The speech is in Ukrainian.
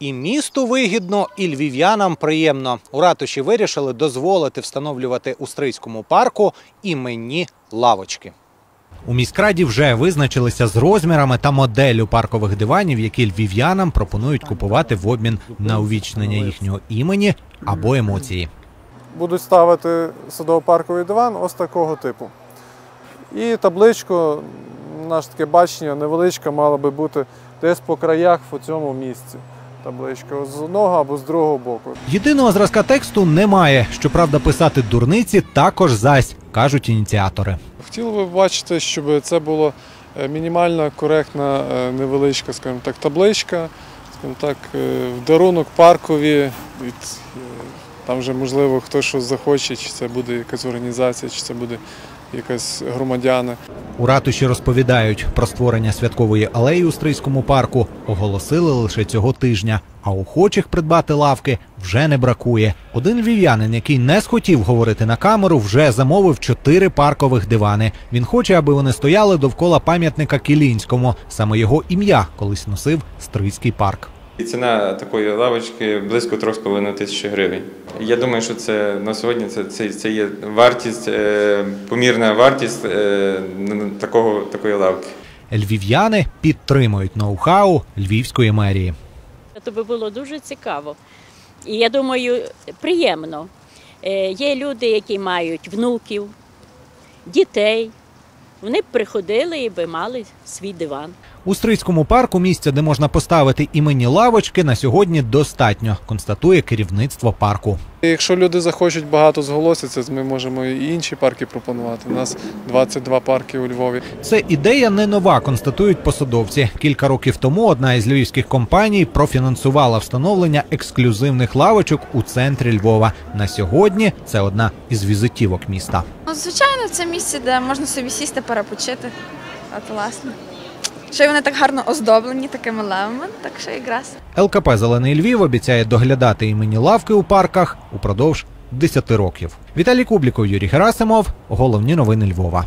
І місту вигідно, і львів'янам приємно. У ратуші вирішили дозволити встановлювати у Стрийському парку іменні лавочки. У міськраді вже визначилися з розмірами та моделлю паркових диванів, які львів'янам пропонують купувати в обмін на увічнення їхнього імені або емоції. будуть ставити садово-парковий диван ось такого типу. І табличку, наше таке бачення, невеличка мала би бути десь по краях в цьому місці. Табличка з одного або з другого боку. Єдиного зразка тексту немає. Щоправда, писати дурниці також зась, кажуть ініціатори. Хотіли би бачити, щоб це була е, мінімальна, коректна, е, невеличка, скажімо так, табличка, скажімо так, е, в дарунок паркові. Від, там вже можливо хто що захоче, чи це буде якась організація, чи це буде якась громадяни. У ратуші розповідають про створення святкової алеї у Стрийському парку. Оголосили лише цього тижня. А охочих придбати лавки вже не бракує. Один львів'янин, який не схотів говорити на камеру, вже замовив чотири паркових дивани. Він хоче, аби вони стояли довкола пам'ятника Кілінському. Саме його ім'я колись носив Стрийський парк. І ціна такої лавочки близько 3,5 тисячі гривень. Я думаю, що це на сьогодні це, це, це є вартість, е, помірна вартість е, такого, такої лавки. Львів'яни підтримують ноу-хау львівської мерії. Це би було дуже цікаво. І я думаю, приємно. Е, Є люди, які мають внуків, дітей. Вони б приходили і би мали свій диван. У Стрийському парку місця, де можна поставити іменні лавочки, на сьогодні достатньо, констатує керівництво парку. Якщо люди захочуть багато зголосяться, ми можемо і інші парки пропонувати. У нас 22 парки у Львові. Це ідея не нова, констатують посадовці. Кілька років тому одна із львівських компаній профінансувала встановлення ексклюзивних лавочок у центрі Львова. На сьогодні це одна із візитівок міста. Ну, звичайно, це місце, де можна собі сісти, перепочити. От, власне. Ще вони так гарно оздоблені такими левами, так що якраз. ЛКП Зелений Львів обіцяє доглядати імені лавки у парках упродовж 10 років. Віталій Кубліков, Юрій Герасимов. Головні новини Львова.